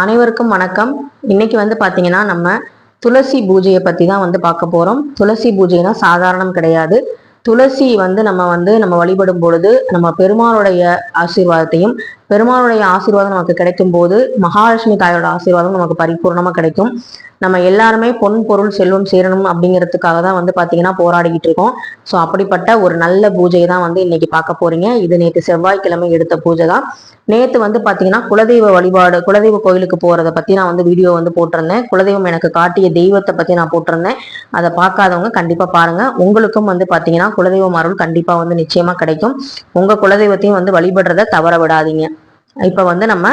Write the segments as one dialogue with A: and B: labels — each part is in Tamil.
A: அனைவருக்கும் வணக்கம். இன்னைக்கு வந்து பாத்தீங்கன்னா நம்ம துளசி பூஜையை பற்றி தான் வந்து பார்க்க போறோம். துளசி பூஜைனா சாதாரணம் கிடையாது. துளசி வந்து நம்ம வந்து நம்ம வழிபடும் பொழுது நம்ம பெருமாளுடைய ஆசீர்வாதத்தையும் பெருமாளுடைய ஆசீர்வாதம் நமக்கு கிடைக்கும் போது மகாலட்சுமி தாயோட ஆசீர்வாதம் நமக்கு பரிபூர்ணமா கிடைக்கும். நம்ம எல்லாருமே பொன் பொருள் செல்வம் சேரணும் அப்படிங்கிறதுக்காக தான் வந்து பாத்தீங்கன்னா போராடிக்கிட்டு இருக்கோம். ஸோ அப்படிப்பட்ட ஒரு நல்ல பூஜையை தான் வந்து இன்னைக்கு பார்க்க போறீங்க. இது நேற்று செவ்வாய்க்கிழமை எடுத்த பூஜை தான். நேற்று வந்து பாத்தீங்கன்னா குலதெய்வ வழிபாடு குலதெய்வ கோயிலுக்கு போறதை பத்தி நான் வந்து வீடியோ வந்து போட்டிருந்தேன். குலதெய்வம் எனக்கு காட்டிய தெய்வத்தை பத்தி நான் போட்டிருந்தேன். அதை பார்க்காதவங்க கண்டிப்பா பாருங்க. உங்களுக்கும் வந்து பாத்தீங்கன்னா குலதெய்வம் அருள் கண்டிப்பா வந்து நிச்சயமா கிடைக்கும். உங்க குலதெய்வத்தையும் வந்து வழிபடுறத தவற விடாதீங்க. இப்போ வந்து நம்ம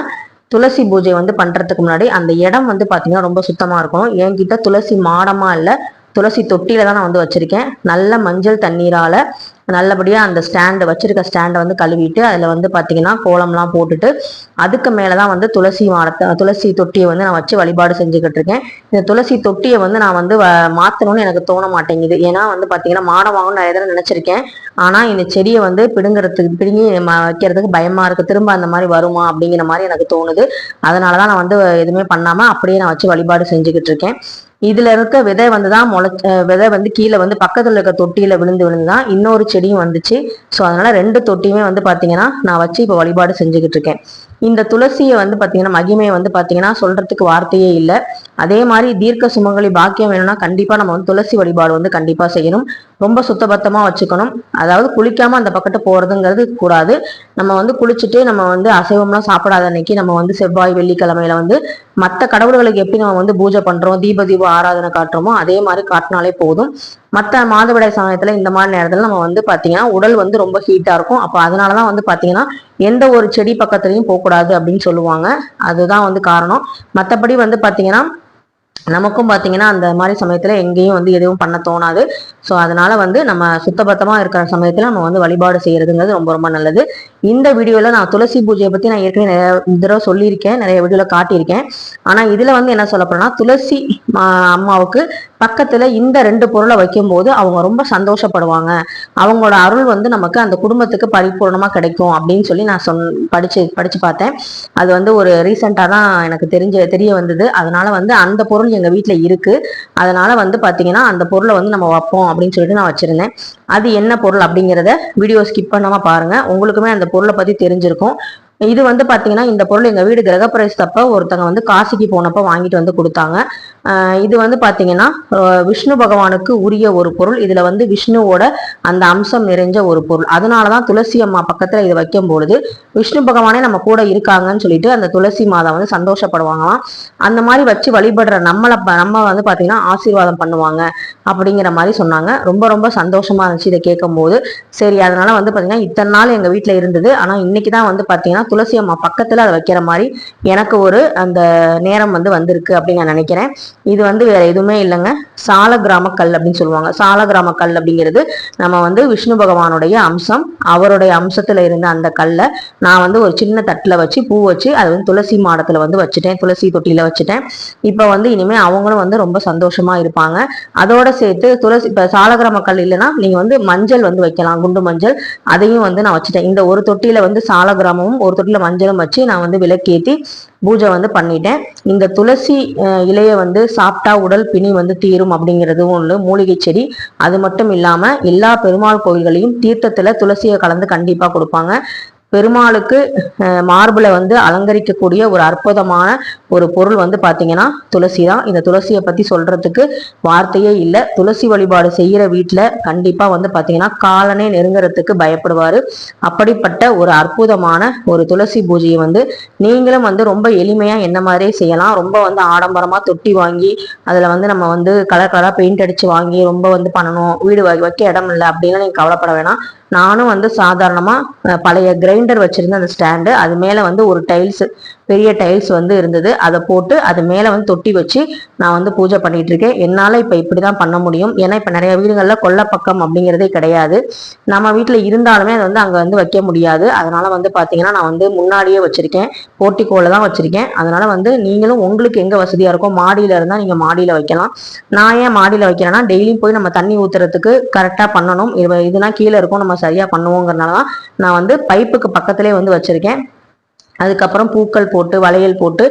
A: துளசி பூஜை வந்து பண்ணுறதுக்கு முன்னாடி அந்த இடம் வந்து பார்த்தீங்கன்னா ரொம்ப சுத்தமாக இருக்கும் என்கிட்ட துளசி மாடமாக இல்லை துளசி தொட்டியில தான் நான் வந்து வச்சுருக்கேன். நல்ல மஞ்சள் தண்ணீரால் நல்லபடியாக அந்த ஸ்டாண்டை வச்சிருக்க ஸ்டாண்டை வந்து கழுவிட்டு அதில் வந்து பார்த்திங்கன்னா கோலம்லாம் போட்டுட்டு அதுக்கு மேலே தான் வந்து துளசி மாடத்தை துளசி தொட்டியை வந்து நான் வச்சு வழிபாடு செஞ்சுக்கிட்டு இருக்கேன். இந்த துளசி தொட்டியை வந்து நான் வந்து வ- எனக்கு தோண மாட்டேங்குது. ஏன்னா வந்து பார்த்திங்கன்னா மாடம் வாங்கணும்னு நிறைய தடவை நினச்சிருக்கேன். ஆனால் இந்த செடியை வந்து பிடுங்கிறதுக்கு பிடுங்கி வைக்கிறதுக்கு பயமாக இருக்குது திரும்ப அந்த மாதிரி வருமா அப்படிங்கிற மாதிரி எனக்கு தோணுது. அதனாலதான் நான் வந்து எதுவுமே பண்ணாமல் அப்படியே நான் வச்சு வழிபாடு செஞ்சுக்கிட்டு இருக்கேன். இதுல இருக்க விதை வந்து தான் முளை விதை வந்து கீழே வந்து பக்கத்துல இருக்க தொட்டியில விழுந்து விழுந்து தான் இன்னொரு செடியும் வந்துச்சு. ஸோ அதனால ரெண்டு தொட்டியுமே வந்து பாத்தீங்கன்னா நான் வச்சு இப்போ வழிபாடு செஞ்சுக்கிட்டு இருக்கேன். இந்த துளசியை வந்து பார்த்தீங்கன்னா மகிமையை வந்து பார்த்தீங்கன்னா சொல்றதுக்கு வார்த்தையே இல்லை. அதே மாதிரி தீர்க்க சுமங்கலி பாக்கியம் வேணும்னா கண்டிப்பாக நம்ம வந்து துளசி வழிபாடு வந்து கண்டிப்பாக செய்யணும். ரொம்ப சுத்தபத்தமாக வச்சுக்கணும். அதாவது குளிக்காமல் அந்த பக்கத்து போகிறதுங்கிறது கூடாது. நம்ம வந்து குளிச்சுட்டு நம்ம வந்து அசைவம்லாம் சாப்பிடாத அன்னைக்கு நம்ம வந்து செவ்வாய் வெள்ளிக்கிழமையில வந்து மற்ற கடவுள்களுக்கு எப்படி நம்ம வந்து பூஜை பண்ணுறோம் தீப தீப ஆராதனை காட்டுறோமோ அதே மாதிரி காட்டினாலே போதும். மற்ற மாதவிடாய் சமயத்துல இந்த மாதிரி நேரத்துல நம்ம வந்து பாத்தீங்கன்னா உடல் வந்து ரொம்ப ஹீட்டா இருக்கும். அப்போ அதனாலதான் வந்து பாத்தீங்கன்னா எந்த ஒரு செடி பக்கத்துலயும் போகக்கூடாது அப்படின்னு சொல்லுவாங்க. அதுதான் வந்து காரணம். மற்றபடி வந்து பாத்தீங்கன்னா நமக்கும் பார்த்தீங்கன்னா அந்த மாதிரி சமயத்துல எங்கேயும் வந்து எதுவும் பண்ண தோணாது. ஸோ அதனால வந்து நம்ம சுத்தபத்தமா இருக்கிற சமயத்துல நம்ம வந்து வழிபாடு செய்யறதுங்கிறது ரொம்ப ரொம்ப நல்லது. இந்த வீடியோவில் நான் துளசி பூஜையை பற்றி நான் ஏற்கனவே நிறைய தடவை சொல்லியிருக்கேன் நிறைய வீடியோவில் காட்டியிருக்கேன். ஆனால் இதில் வந்து என்ன சொல்ல போறேன்னா துளசி மா- அம்மாவுக்கு பக்கத்தில் இந்த ரெண்டு பொருளை வைக்கும்போது அவங்க ரொம்ப சந்தோஷப்படுவாங்க. அவங்களோட அருள் வந்து நமக்கு அந்த குடும்பத்துக்கு பரிபூர்ணமாக கிடைக்கும் அப்படின்னு சொல்லி நான் சொன் படித்து படித்து பார்த்தேன். அது வந்து ஒரு ரீசெண்டாக தான் எனக்கு தெரிஞ்ச தெரிய வந்தது. அதனால வந்து அந்த பொருள் எங்கள் வீட்டில் இருக்குது அதனால வந்து பார்த்தீங்கன்னா அந்த பொருளை வந்து நம்ம வைப்போம் அப்படின்னு சொல்லிட்டு நான் வச்சுருந்தேன். அது என்ன பொருள் அப்படிங்கிறத வீடியோ ஸ்கிப் பண்ணாமல் பாருங்கள் உங்களுக்குமே அந்த பொருளை பத்தி தெரிஞ்சிருக்கும். இது வந்து பாத்தீங்கன்னா இந்த பொருள் எங்க வீடு கிரகப்பிரவேசத்தப்ப ஒருத்தங்க வந்து காசிக்கு போனப்ப வாங்கிட்டு வந்து கொடுத்தாங்க. இது வந்து பாத்தீங்கன்னா விஷ்ணு பகவானுக்கு உரிய ஒரு பொருள். இதுல வந்து விஷ்ணுவோட அந்த அம்சம் நிறைஞ்ச ஒரு பொருள். அதனாலதான் துளசி அம்மா பக்கத்துல இதை வைக்கும் பொழுது விஷ்ணு பகவானே நம்ம கூட இருக்காங்கன்னு சொல்லிட்டு அந்த துளசி மாதா வந்து சந்தோஷப்படுவாங்களாம். அந்த மாதிரி வச்சு வழிபடுற நம்மளை நம்ம வந்து பாத்தீங்கன்னா ஆசீர்வாதம் பண்ணுவாங்க அப்படிங்கிற மாதிரி சொன்னாங்க. ரொம்ப ரொம்ப சந்தோஷமா இருந்துச்சு இதை கேட்கும் போது சரி அதனால வந்து பாத்தீங்கன்னா இத்தனை நாள் எங்க வீட்டில் இருந்தது. ஆனா இன்னைக்கு தான் வந்து பாத்தீங்கன்னா துளசி அம்மா பக்கத்துல அதை வைக்கிற மாதிரி எனக்கு ஒரு அந்த நேரம் வந்து வந்திருக்கு அப்படின்னு நான் நினைக்கிறேன். இது வந்து வேற எதுவுமே இல்லைங்க. சால கிராம கல் அப்படின்னு சொல்லுவாங்க. சால கிராம கல் அப்படிங்கிறது நம்ம வந்து விஷ்ணு பகவானுடைய அம்சம். அவருடைய அம்சத்துல இருந்த அந்த கல்லை நான் வந்து ஒரு சின்ன தட்டுல வச்சு பூ வச்சு அது வந்து துளசி மாடத்துல வந்து வச்சுட்டேன். துளசி தொட்டியில வச்சுட்டேன். இப்போ வந்து இனிமேல் அவங்களும் வந்து ரொம்ப சந்தோஷமா இருப்பாங்க. அதோட சேர்த்து துளசி இப்போ சாலகிராம கல் இல்லைன்னா நீங்க வந்து மஞ்சள் வந்து வைக்கலாம். குண்டு மஞ்சள் அதையும் வந்து நான் வச்சுட்டேன். இந்த ஒரு தொட்டியில் வந்து சாலகிராமமும் ஒரு தொட்டியில மஞ்சளும் வச்சு நான் வந்து விளக்கேத்தி பூஜை வந்து பண்ணிட்டேன். இந்த துளசி அஹ், வந்து சாப்பிட்டா உடல் பிணி வந்து தீரும் அப்படிங்கிறதும் ஒன்று மூலிகை செடி. அது மட்டும் இல்லாம எல்லா பெருமாள் கோயில்களையும் தீர்த்தத்துல துளசியை கலந்து கண்டிப்பா கொடுப்பாங்க. பெருமாளுக்கு மார்பில் வந்து அலங்கரிக்கக்கூடிய ஒரு அற்புதமான ஒரு பொருள் வந்து பார்த்தீங்கன்னா துளசி தான் இந்த துளசியை பற்றி சொல்கிறதுக்கு வார்த்தையே இல்லை. துளசி வழிபாடு செய்கிற வீட்டில் கண்டிப்பாக வந்து பார்த்தீங்கன்னா காலனே நெருங்குறதுக்கு பயப்படுவார். அப்படிப்பட்ட ஒரு அற்புதமான ஒரு துளசி பூஜையை வந்து நீங்களும் வந்து ரொம்ப எளிமையாக என்ன மாதிரியே செய்யலாம். ரொம்ப வந்து ஆடம்பரமாக தொட்டி வாங்கி அதில் வந்து நம்ம வந்து கலர் கலராக பெயிண்ட் அடித்து வாங்கி ரொம்ப வந்து பண்ணணும். வீடு வைக்க இடம் இல்லை அப்படின்னு நீங்கள் கவலைப்பட வேணாம். நானும் வந்து சாதாரணமாக பழைய கிரைண்ட் சிலிண்டர் வச்சிருந்த அந்த ஸ்டாண்டு அது மேலே வந்து ஒரு டைல்ஸ் பெரிய டைல்ஸ் வந்து இருந்தது. அதை போட்டு அது மேலே வந்து தொட்டி வச்சு நான் வந்து பூஜை பண்ணிட்டு இருக்கேன். என்னால் இப்போ இப்படி தான் பண்ண முடியும். ஏன்னா இப்போ நிறைய வீடுகளில் கொல்லப்பக்கம் அப்படிங்கிறதே கிடையாது. நம்ம வீட்டில் இருந்தாலுமே அதை வந்து அங்கே வந்து வைக்க முடியாது. அதனால வந்து பார்த்தீங்கன்னா நான் வந்து முன்னாடியே வச்சிருக்கேன். போர்ட்டிகோல தான் வச்சிருக்கேன். அதனால வந்து நீங்களும் உங்களுக்கு எங்கே வசதியாக இருக்கோ மாடியில் இருந்தால் நீங்கள் மாடியில் வைக்கலாம். நான் ஏன் மாடியில் வைக்கிறேன்னா டெய்லியும் போய் நம்ம தண்ணி ஊற்றுறதுக்கு கரெக்டாக பண்ணணும். இது இதுனா கீழே இருக்கும் நம்ம சரியாக பண்ணுவோங்கிறனால தான் நான் வந்து பைப்புக்கு பக்கத்திலே வந்து வச்சிருக்கேன். அதுக்கப்புறம் பூக்கள் போட்டு வளையல் போட்டு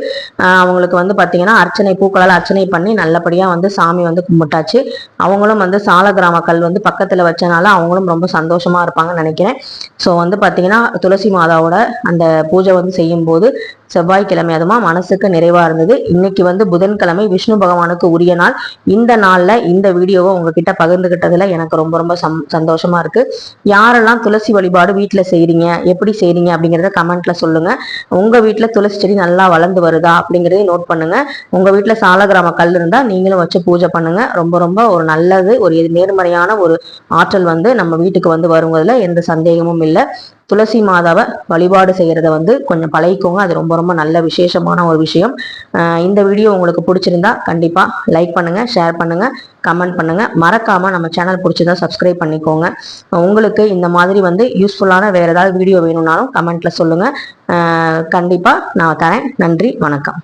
A: அவங்களுக்கு வந்து பார்த்திங்கன்னா அர்ச்சனை பூக்களால் அர்ச்சனை பண்ணி நல்லபடியாக வந்து சாமி வந்து கும்பிட்டாச்சு. அவங்களும் வந்து சால கிராம கல் வந்து பக்கத்தில் வச்சனால அவங்களும் ரொம்ப சந்தோஷமாக இருப்பாங்கன்னு நினைக்கிறேன். ஸோ வந்து பார்த்திங்கன்னா துளசி மாதாவோட அந்த பூஜை வந்து செய்யும்போது செவ்வாய்க்கிழமை அதுமா மனசுக்கு நிறைவாக இருந்தது. இன்னைக்கு வந்து புதன்கிழமை விஷ்ணு பகவானுக்கு உரிய நாள். இந்த நாளில் இந்த வீடியோவை உங்ககிட்ட பகிர்ந்துக்கிட்டதில் எனக்கு ரொம்ப ரொம்ப சம் சந்தோஷமாக இருக்குது யாரெல்லாம் துளசி வழிபாடு வீட்டில் செய்கிறீங்க எப்படி செய்கிறீங்க அப்படிங்கிறத கமெண்ட்டில் சொல்லுங்கள் உங்க வீட்டுல துளசி செடி நல்லா வளர்ந்து வருதா அப்படிங்கிறதையும் நோட் பண்ணுங்க. உங்க வீட்டுல சாலகிராம கல் இருந்தா நீங்களும் வச்சு பூஜை பண்ணுங்க. ரொம்ப ரொம்ப ஒரு நல்லது ஒரு நேர்மறையான ஒரு ஆற்றல் வந்து நம்ம வீட்டுக்கு வந்து வருங்கிறதுல எந்த சந்தேகமும் இல்லை. துளசி மாதாவை வழிபாடு செய்கிறத வந்து கொஞ்சம் பழகிக்கோங்க. அது ரொம்ப ரொம்ப நல்ல விசேஷமான ஒரு விஷயம். இந்த வீடியோ உங்களுக்கு பிடிச்சிருந்தா கண்டிப்பாக லைக் பண்ணுங்கள் ஷேர் பண்ணுங்கள் கமெண்ட் பண்ணுங்கள் மறக்காமல் நம்ம சேனல் பிடிச்சிருந்தா சப்ஸ்கிரைப் பண்ணிக்கோங்க. உங்களுக்கு இந்த மாதிரி வந்து யூஸ்ஃபுல்லான வேறு ஏதாவது வீடியோ வேணும்னாலும் கமெண்ட்டில் சொல்லுங்கள் கண்டிப்பாக நான் தரேன். நன்றி வணக்கம்.